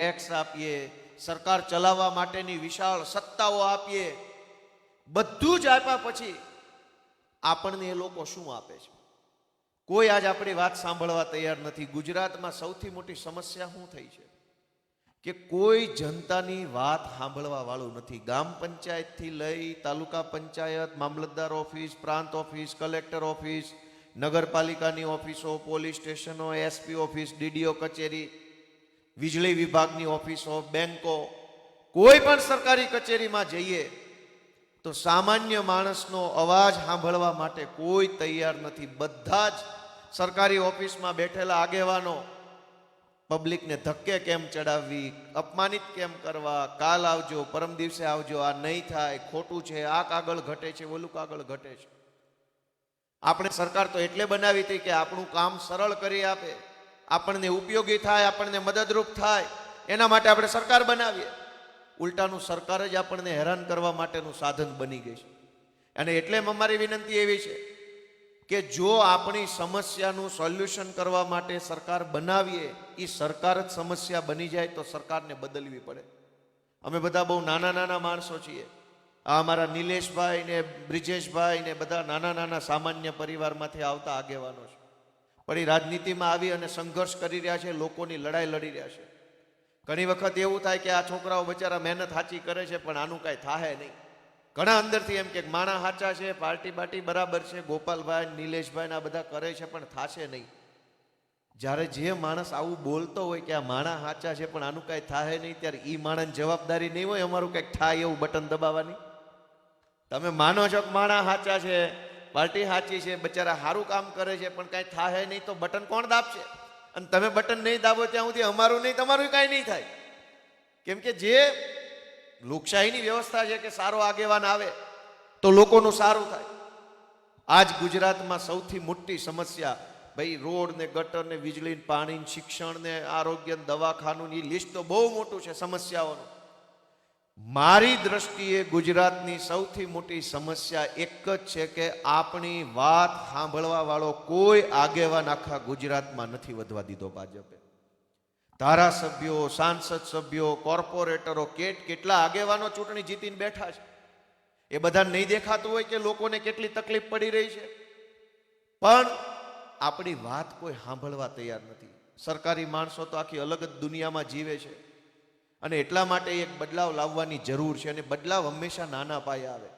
Tax આપીએ, સરકાર ચલાવવા માટેની વિશાળ સત્તાઓ આપીએ, બધું જ આપ્યા પછી આપણને એ લોકો શું આપે છે? કોઈ આજ આપણી વાત સાંભળવા તૈયાર નથી. ગુજરાતમાં સૌથી મોટી સમસ્યા શું થઈ છે? કે કોઈ જનતાની વાત સાંભળવા વાળું નથી. ગામ પંચાયતથી લઈ તાલુકા પંચાયત, મામલતદાર ઓફિસ, પ્રાંત ઓફિસ, કલેક્ટર ઓફિસ, નગરપાલિકાની ઓફિસો, પોલીસ સ્ટેશનો, એસપી ઓફિસ, ડીડીઓ કચેરી વીજળી વિભાગની ઓફિસો, બેંકો, કોઈ પણ સરકારી કચેરીમાં જઈએ તો સામાન્ય માણસનો અવાજ સાંભળવા માટે કોઈ તૈયાર નથી. બધા જ સરકારી ઓફિસમાં બેઠેલા આગેવાનો પબ્લિકને ધક્કે કેમ ચડાવવી, અપમાનિત કેમ કરવા, કાલ આવજો, પરમ દિવસે આવજો, આ નહીં થાય, ખોટું છે, આ કાગળ ઘટે છે, ઓલું કાગળ ઘટે છે. આપણે સરકાર તો એટલે બનાવી હતી કે આપણું કામ સરળ કરી આપે. આપણને ઉપયોગી થાય, આપણને મદદરૂપ થાય, એના માટે આપણે સરકાર બનાવીએ. ઉલટાનું સરકાર જ આપણને હેરાન કરવા માટેનું સાધન બની ગઈ છે. અને એટલે અમારી વિનંતી એવી છે કે જો આપણી સમસ્યાનું સોલ્યુશન કરવા માટે સરકાર બનાવીએ એ સરકાર જ સમસ્યા બની જાય તો સરકારને બદલવી પડે. અમે બધા બહુ નાના નાના માણસો છીએ. આ અમારા નિલેશભાઈ ને બ્રિજેશભાઈ ને બધા નાના નાના સામાન્ય પરિવારમાંથી આવતા આગેવાનો છે. પણ એ રાજનીતિમાં આવી અને સંઘર્ષ કરી રહ્યા છે, લોકોની લડાઈ લડી રહ્યા છે. ઘણી વખત એવું થાય કે આ છોકરાઓ બચારા મહેનત સાચી કરે છે, પણ આનું કાંઈ થાય નહીં. ઘણા અંદરથી એમ કે માણા સાચા છે, પાર્ટી બાર્ટી બરાબર છે, ગોપાલભાઈ નિલેશભાઈ આ બધા કરે છે, પણ થાશે નહીં. જ્યારે જે માણસ આવું બોલતો હોય કે આ માણા સાચા છે, પણ આનું કાંઈ થાય નહીં, ત્યારે એ માણસ જવાબદારી નહીં હોય, અમારું કંઈક થાય એવું બટન દબાવવાની? તમે માનો છો કે માણા સાચા છે? પાર્ટી સાચી છે, બચારા સારું કામ કરે છે, પણ કાંઈ થાય નહીં તો બટન કોણ દાબશે? અને તમે બટન નહીં દાબો ત્યાં સુધી અમારું નહીં, તમારું કાંઈ નહીં થાય. કેમ કે જે લોકશાહીની વ્યવસ્થા છે કે સારો આગેવાન આવે, તો લોકોનું સારું થાય. આજ ગુજરાતમાં સૌથી મોટી સમસ્યા, ભાઈ, રોડ ને ગટર ને વીજળી પાણી શિક્ષણ ને આરોગ્ય દવાખાનું એ લિસ્ટ તો બહુ મોટું છે સમસ્યાઓનું. મારી દ્રષ્ટિએ ગુજરાતની સૌથી મોટી સમસ્યા એક જ છે કે આપણી વાત સાંભળવા વાળો કોઈ આગેવાન આખા ગુજરાતમાં નથી વધવા દીધો ભાજપે. ધારાસભ્યો, સાંસદ સભ્યો, કોર્પોરેટરો, કેટ કેટલા આગેવાનો ચૂંટણી જીતીને બેઠા છે. એ બધાને નહીં દેખાતું હોય કે લોકોને કેટલી તકલીફ પડી રહી છે. પણ આપણી વાત કોઈ સાંભળવા તૈયાર નથી. સરકારી માણસો તો આખી અલગ જ દુનિયામાં જીવે છે. અને એટલા માટે એક બદલાવ લાવવાની જરૂર છે અને બદલાવ હંમેશા નાના પાયે આવે.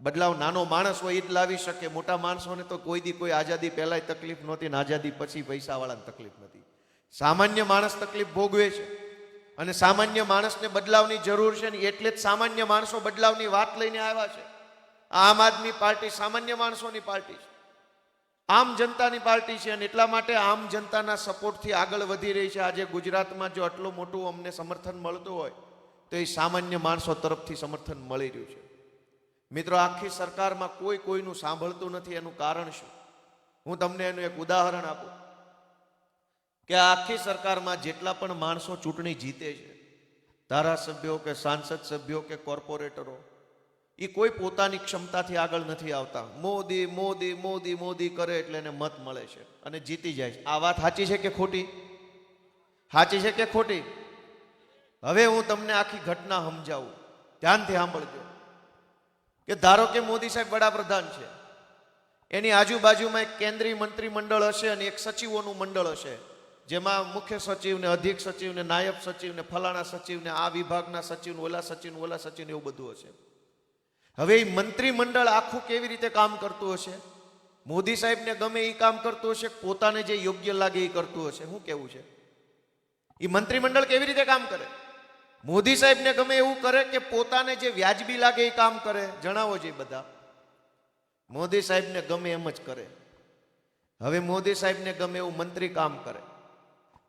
બદલાવ નાનો માણસ હોય એ જ લાવી શકે. મોટા માણસોને તો કોઈ દી કોઈ આઝાદી પહેલાંય તકલીફ નહોતી ને આઝાદી પછી પૈસાવાળાને તકલીફ નથી સામાન્ય માણસ તકલીફ ભોગવે છે. અને સામાન્ય માણસને બદલાવની જરૂર છે ને એટલે જ સામાન્ય માણસો બદલાવની વાત લઈને આવ્યા છે. આમ આદમી પાર્ટી સામાન્ય માણસોની પાર્ટી છે. આમ જનતાની પાર્ટી છે અને એટલા માટે આમ જનતાના સપોર્ટથી આગળ વધી રહી છે. આજે ગુજરાતમાં જો આટલું મોટું અમને સમર્થન મળતું હોય, તો એ સામાન્ય માણસો તરફથી સમર્થન મળી રહ્યું છે. મિત્રો, આખી સરકારમાં કોઈ કોઈનું સાંભળતું નથી. એનું કારણ શું? હું તમને એનું એક ઉદાહરણ આપું. કે આખી સરકારમાં જેટલા પણ માણસો ચૂંટણી જીતે છે, ધારાસભ્યો કે સાંસદ સભ્યો કે કોર્પોરેટરો એ કોઈ પોતાની ક્ષમતાથી આગળ નથી આવતા. મોદી મોદી મોદી મોદી કરે એટલે એને મત મળે છે અને જીતી જાય છે. આ વાત સાચી છે કે ખોટી? સાચી છે કે ખોટી? હવે હું તમને આખી ઘટના સમજાવું. ધ્યાનથી સાંભળજો. કે ધારો કે મોદી સાહેબ વડાપ્રધાન છે. એની આજુબાજુમાં એક કેન્દ્રીય મંત્રીમંડળ હશે અને એક સચિવોનું મંડળ હશે. જેમાં મુખ્ય સચિવ ને અધિક સચિવ ને નાયબ સચિવ ને ફલાણા સચિવ ને આ વિભાગના સચિવ ઓલા સચિવ ઓલા સચિવને એવું બધું હશે. હવે એ મંત્રીમંડળ આખું કેવી રીતે કામ કરતું હશે? મોદી સાહેબને ગમે એ કામ કરતું હશે, પોતાને જે યોગ્ય લાગે એ કરતું હશે શું કેવું છે? એ મંત્રીમંડળ કેવી રીતે કામ કરે? મોદી સાહેબને ગમે એવું કરે કે પોતાને જે વ્યાજબી લાગે એ કામ કરે, જણાવો જોઈએ બધા. મોદી સાહેબને ગમે એમ જ કરે. હવે મોદી સાહેબને ગમે એવું મંત્રી કામ કરે.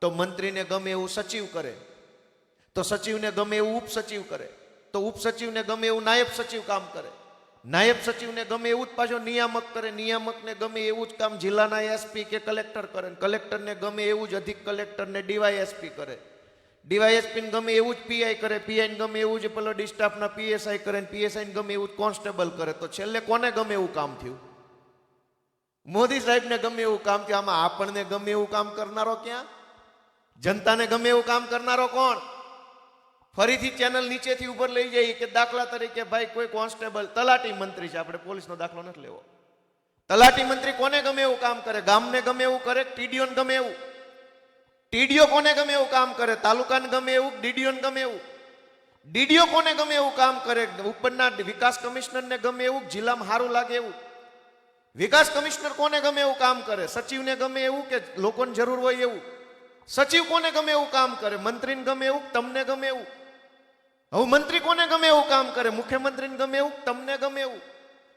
તો મંત્રીને ગમે એવું સચિવ કરે. તો સચિવને ગમે એવું ઉપસચિવ કરે. તો ઉપસચિવને ગમે એવું નાયબ સચિવ કામ કરે નાયબ સચિવને ગમે એવું જ પાછો નિયામક કરે નિયામકને ગમે એવું જ કામ જિલ્લાના એસપી કે કલેક્ટર કરે કલેક્ટરને ગમે એવું જ અધિક કલેક્ટરને ડીવાયએસપી કરે ડીવાયએસપીને ગમે એવું જ પીઆઈ કરે પીઆઈને ગમે એવું જ પેલો ડિસ્ટાફના પીએસઆઈ કરે ને પીએસઆઈને ગમે એવું જ કોન્સ્ટેબલ કરે તો છેલ્લે કોને ગમે એવું કામ થયું મોદી સાહેબને ગમે એવું કામ થયું આમાં આપણને ગમે એવું કામ કરનારો ક્યાં જનતાને ગમે એવું કામ કરનારો કોણ ફરીથી ચેનલ નીચેથી ઉપર લઈ જઈએ કે દાખલા તરીકે ભાઈ કોઈ કોન્સ્ટેબલ તલાટી મંત્રી છે આપણે પોલીસનો દાખલો નથી લેવો તલાટી મંત્રી કોને ગમે એવું કામ કરે ગામને ગમે એવું કરે ટીડીઓને ગમે એવું ટીડીઓ કોને ગમે એવું કામ કરે તાલુકાને ગમે એવું ડીડીઓને ગમે એવું ડીડીઓ કોને ગમે એવું કામ કરે ઉપરના વિકાસ કમિશનરને ગમે એવું જિલ્લામાં સારું લાગે એવું વિકાસ કમિશનર કોને ગમે એવું કામ કરે સચિવને ગમે એવું કે લોકોને જરૂર હોય એવું સચિવ કોને ગમે એવું કામ કરે મંત્રીને ગમે એવું તમને ગમે એવું હવે મંત્રી કોને ગમે એવું કામ કરે? મુખ્યમંત્રીને ગમે એવું? તમને ગમે એવું?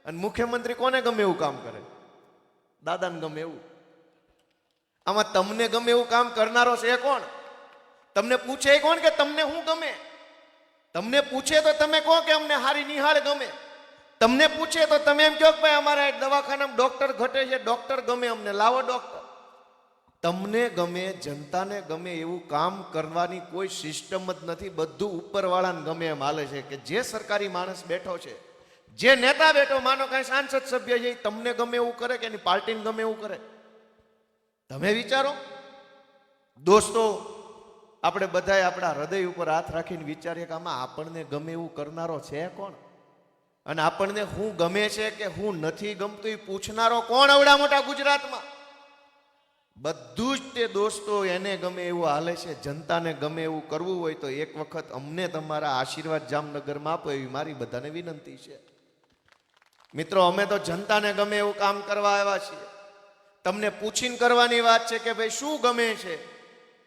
અને મુખ્યમંત્રી કોને ગમે એવું કામ કરે? દાદાને ગમે એવું? આમાં તમને ગમે એવું કામ કરનારો છે કોણ? તમને પૂછે કોણ કે તમને શું ગમે? તમને પૂછે તો તમે કહો કે અમને હારી નિહાળ ગમે. તમને પૂછે તો તમે એમ કહો કે ભાઈ અમારા દવાખાનામાં ડોક્ટર ઘટે છે, ડોક્ટર ગમે અમને. લાવો ડોક્ટર. તમને ગમે, જનતાને ગમે એવું કામ કરવાની કોઈ સિસ્ટમ જ નથી. બધું ઉપરવાળાને ગમે એમ હાલે છે કે જે સરકારી માણસ બેઠો છે, જે નેતા બેઠો, માનો કાંઈ સાંસદ સભ્ય છે તમને ગમે એવું કરે કે એની પાર્ટીને ગમે એવું કરે? તમે વિચારો. દોસ્તો, આપણે બધાએ આપણા હૃદય ઉપર હાથ રાખીને વિચારીએ કે આમાં આપણને ગમે એવું કરનારો છે કોણ? અને આપણને હું ગમે છે કે હું નથી ગમતું એ પૂછનારો કોણ? અવડા મોટા ગુજરાતમાં? બધું જ તે દોસ્તો એને ગમે એવું હાલે છે, જનતાને ગમે એવું કરવું હોય તો એક વખત અમને તમારા આશીર્વાદ જામનગરમાં આપો એવી મારી બધાને વિનંતી છે. મિત્રો, અમે તો જનતાને ગમે એવું કામ કરવા આવ્યા છીએ. તમને પૂછીને કરવાની વાત છે કે ભાઈ શું ગમે છે?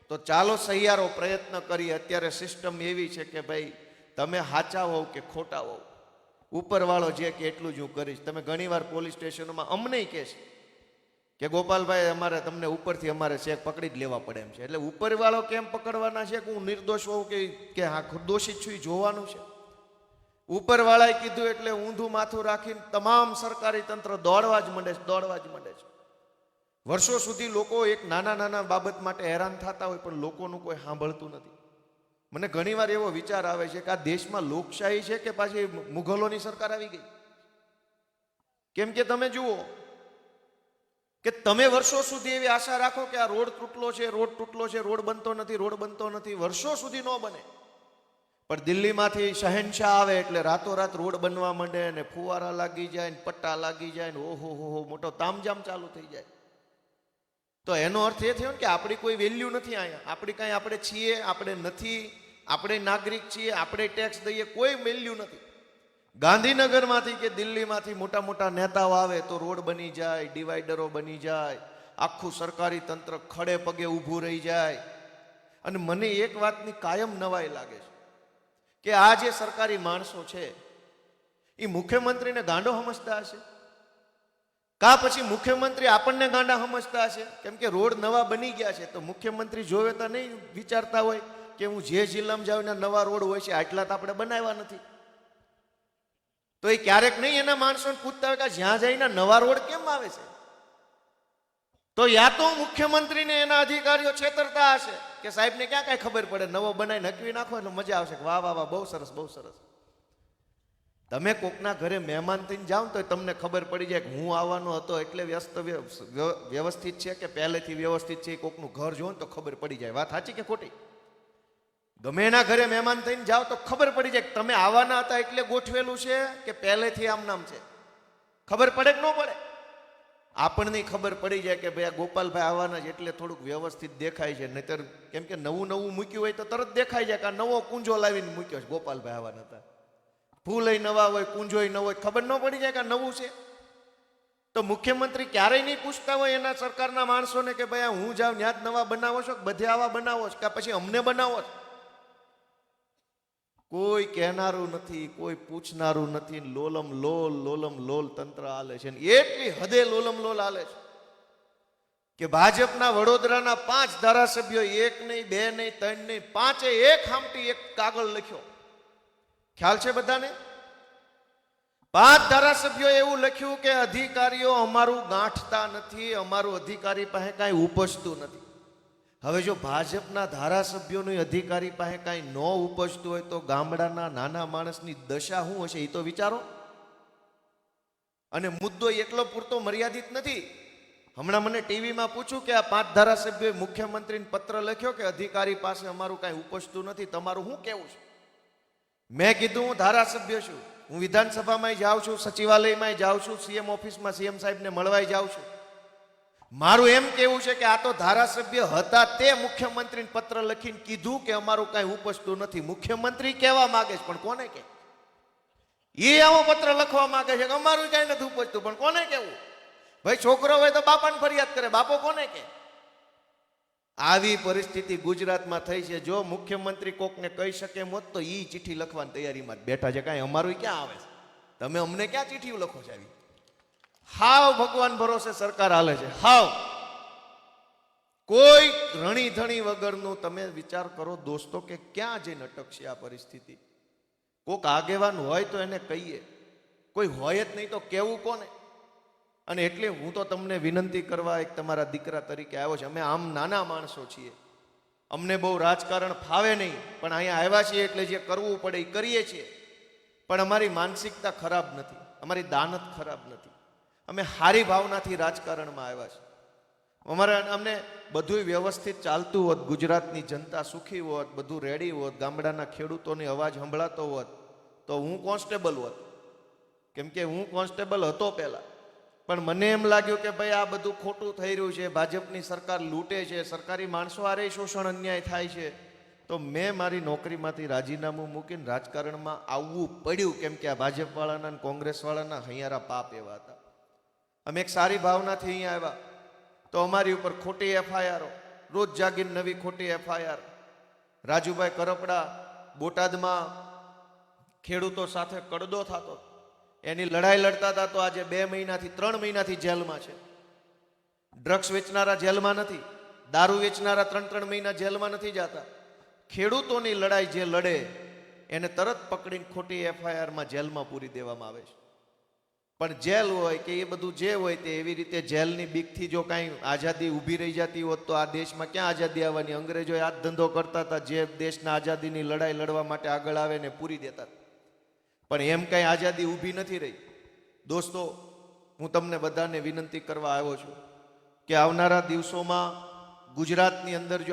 તો ચાલો સહિયારો પ્રયત્ન કરીએ. અત્યારે સિસ્ટમ એવી છે કે ભાઈ તમે હાચા હોવ કે ખોટા હોવ? ઉપરવાળો જે કે એટલું જ હું કરીશ. તમે ઘણીવાર પોલીસ સ્ટેશનોમાં અમને કહે છે. કે ગોપાલભાઈ, અમારે તમને ઉપરથી અમારે શેક પકડી જ લેવા પડે એમ છે. એટલે ઉપરવાળો કેમ પકડવાના છે કે હું નિર્દોષ હોઉં કે કે હા દોષિત છું એ જોવાનું છે? ઉપરવાળાએ કીધું એટલે ઊંધું માથું રાખીને તમામ સરકારી તંત્ર દોડવા જ માંડે છે, દોડવા જ માંડે છે. વર્ષો સુધી લોકો એક નાના નાના બાબત માટે હેરાન થતા હોય પણ લોકોનું કોઈ સાંભળતું નથી. મને ઘણીવાર એવો વિચાર આવે છે કે આ દેશમાં લોકશાહી છે કે પાછી મુઘલોની સરકાર આવી ગઈ? કેમ કે તમે જુઓ કે તમે વર્ષો સુધી એવી આશા રાખો કે આ રોડ તૂટલો છે, રોડ તૂટલો છે, રોડ બનતો નથી, રોડ બનતો નથી, વર્ષો સુધી ન બને. પણ દિલ્હીમાંથી શહેનશાહ આવે એટલે રાતોરાત રોડ બનવા માંડે ને ફુવારા લાગી જાય ને પટ્ટા લાગી જાય ને ઓહો હો હો, મોટો તામજામ ચાલુ થઈ જાય. તો એનો અર્થ એ થયો ને કે આપણી કોઈ વેલ્યુ નથી અહીંયા. આપણી કાંઈ આપણે છીએ, આપણે નથી, આપણે નાગરિક છીએ, આપણે ટેક્સ દઈએ, કોઈ વેલ્યુ નથી. ગાંધીનગરમાંથી કે દિલ્હીમાંથી મોટા મોટા નેતાઓ આવે તો રોડ બની જાય, ડિવાઈડરો બની જાય, આખું સરકારી તંત્ર ખડે પગે ઊભું રહી જાય. અને મને એક વાતની કાયમ નવાઈ લાગે છે કે આ જે સરકારી માણસો છે એ મુખ્યમંત્રીને ગાંડો સમજતા હશે? કા પછી મુખ્યમંત્રી આપણને ગાંડા સમજતા હશે? કેમ કે રોડ નવા બની ગયા છે, તો મુખ્યમંત્રી જોવે તો નહીં વિચારતા હોય કે હું જે જિલ્લામાં જાઉં એના નવા રોડ હોય છે, આટલા તો આપણે બનાવ્યા નથી. તો એ ક્યારેક નહીં એના માણસોને પૂછતા હોય કે જ્યાં જઈને નવા રોડ કેમ આવે છે? તો યા તો મુખ્યમંત્રીને એના અધિકારીઓ છેતરતા હશે કે સાહેબને ક્યાં કાંઈ ખબર પડે? નવો બનાવી નકવી નાખો એટલે મજા આવશે કે વાહ વાહ વાહ, બહુ સરસ બહુ સરસ. તમે કોકના ઘરે મહેમાન થઈને જાઓ તો તમને ખબર પડી જાય કે હું આવવાનો હતો એટલે વ્યસ્ત વ્ય- વ્ય- વ્યવસ્થિત છે કે પહેલેથી વ્યવસ્થિત છે કોકનું ઘર જોવો તો ખબર પડી જાય. વાત સાચી કે ખોટી? ગમે એના ઘરે મહેમાન થઈને જાઓ તો ખબર પડી જાય કે તમે આવવાના હતા એટલે ગોઠવેલું છે કે પહેલેથી આમ નામ છે. ખબર પડે કે ન પડે? આપણને ખબર પડી જાય કે ભાઈ આ ગોપાલભાઈ આવવાના છે એટલે થોડુંક વ્યવસ્થિત દેખાય છે. નહીતર કેમ કે નવું નવું મૂક્યું હોય તો તરત દેખાય જાય કે આ નવો કુંજો લાવીને મૂક્યો છે ગોપાલભાઈ આવવાના હતા. ફૂલય નવા હોય કુંજોય નવો હોય, ખબર ન પડી જાય કે આ નવું છે? તો મુખ્યમંત્રી ક્યારેય નહીં પૂછતા હોય એના સરકારના માણસોને કે ભાઈ હું જાઉં ત્યાં જ નવા બનાવો છો બધે આવા બનાવો છો કે પછી અમને બનાવો છો? કોઈ કહેનારું નથી, કોઈ પૂછનારું નથી લોલમ લોલ લોલમ લોલ તંત્ર હાલે છે. એટલી હદે લોલમ લોલ હાલે છે કે ભાજપના વડોદરાના પાંચ ધારાસભ્યો એક નહીં, બે નહીં, ત્રણ નહીં, પાંચે એક હામટી એક કાગળ લખ્યો. ખ્યાલ છે બધાને? પાંચ ધારાસભ્યો એવું લખ્યું કે અધિકારીઓ અમારું ગાંઠતા નથી, અમારું અધિકારી પાસે કાંઈ ઉપજતું નથી. હવે જો ભાજપના ધારાસભ્યોની અધિકારી પાસે કાંઈ ન ઉપજતું હોય તો ગામડાના નાના માણસની દશા શું હશે એ તો વિચારો. અને મુદ્દો એટલો પૂરતો મર્યાદિત નથી. હમણાં મને ટીવીમાં પૂછ્યું કે આ પાંચ ધારાસભ્યોએ મુખ્યમંત્રીને પત્ર લખ્યો કે અધિકારી પાસે અમારું કાંઈ ઉપજતું નથી, તમારું શું કહેવું છે? મેં કીધું હું ધારાસભ્ય છું. હું વિધાનસભામાં જાઉં છું સચિવાલયમાં જાઉં છું, સીએમ ઓફિસમાં સીએમ સાહેબને મળવાય જાઉં છું. મારું એમ કેવું છે કે આ તો ધારાસભ્ય હતા તે મુખ્યમંત્રીને પત્ર લખીને કીધું કે અમારું કાંઈ ઉપજતું નથી. મુખ્યમંત્રી કહેવા માગે છે, પણ કોને કે એ આવો પત્ર લખવા માગે છે કે અમારું કાંઈ નથી ઉપજતું, પણ કોને કેવું ભાઈ, છોકરો હોય તો બાપાને ફરિયાદ કરે, બાપો કોને કે આવી પરિસ્થિતિ ગુજરાતમાં થઈ છે. જો મુખ્યમંત્રી કોકને કહી શકે એમ હોત તો એ ચિઠ્ઠી લખવાની તૈયારીમાં બેઠા છે. કાંઈ અમારું ક્યાં આવે છે? તમે અમને ક્યાં ચિઠ્ઠીઓ લખો છો આવી? હાવ ભગવાન ભરોસે સરકાર હાલે છે. હાવ. કોઈ રણી ધણી વગરનું તમે વિચાર કરો દોસ્તો કે ક્યાં જઈને અટકશે આ પરિસ્થિતિ? કોક આગેવાન હોય તો એને કહીએ. કોઈ હોય જ નહીં તો કેવું કોને? અને એટલે હું તો તમને વિનંતી કરવા એક તમારા દીકરા તરીકે આવ્યો છે. અમે આમ નાના માણસો છીએ. અમને બહુ રાજકારણ ફાવે નહીં પણ અહીંયા આવ્યા છીએ એટલે જે કરવું પડે એ કરીએ છીએ. પણ અમારી માનસિકતા ખરાબ નથી. અમારી દાનત ખરાબ નથી. અમે હારી ભાવનાથી રાજકારણમાં આવ્યા છે અમારે અમને બધું વ્યવસ્થિત ચાલતું હોત, ગુજરાતની જનતા સુખી હોત, બધું રેડી હોત, ગામડાના ખેડૂતોની અવાજ સંભળાતો હોત, તો હું કોન્સ્ટેબલ હોત. કેમ કે હું કોન્સ્ટેબલ હતો પહેલાં. પણ મને એમ લાગ્યું કે ભાઈ આ બધું ખોટું થઈ રહ્યું છે, ભાજપની સરકાર લૂંટે છે, સરકારી માણસો આરે શોષણ અન્યાય થાય છે. તો મેં મારી નોકરીમાંથી રાજીનામું મૂકીને રાજકારણમાં આવવું પડ્યું, કેમ કે આ ભાજપવાળાના અને કોંગ્રેસવાળાના હૈયારા પાપ એવા હતા. અમે એક સારી ભાવનાથી અહીંયા આવ્યા. તો અમારી ઉપર ખોટી એફઆઈઆરો, રોજ જાગીને નવી ખોટી એફઆઈઆર. રાજુભાઈ કરપડા બોટાદમાં ખેડૂતો સાથે કડદો થતો. એની લડાઈ લડતા હતા તો આજે બે મહિનાથી, ત્રણ મહિનાથી જેલમાં છે. ડ્રગ્સ વેચનારા જેલમાં નથી, દારૂ વેચનારા ત્રણ ત્રણ મહિના જેલમાં નથી જતા. ખેડૂતોની લડાઈ જે લડે, એને તરત પકડીને ખોટી એફઆઈઆરમાં જેલમાં પૂરી દેવામાં આવે છે. પણ જેલ હોય કે એ બધું જે હોય તે એવી રીતે જેલની બીકથી જો કાંઈ આઝાદી ઊભી રહી જતી હોત તો આ દેશમાં ક્યાં આઝાદી આવવાની? અંગ્રેજોએ આ ધંધો કરતા હતા, જે દેશના આઝાદીની લડાઈ લડવા માટે આગળ આવે ને પૂરી દેતા પણ એમ કાંઈ આઝાદી ઊભી નથી રહી. દોસ્તો, હું તમને બધાને વિનંતી કરવા આવ્યો છું કે આવનારા દિવસોમાં ગુજરાતની અંદર જો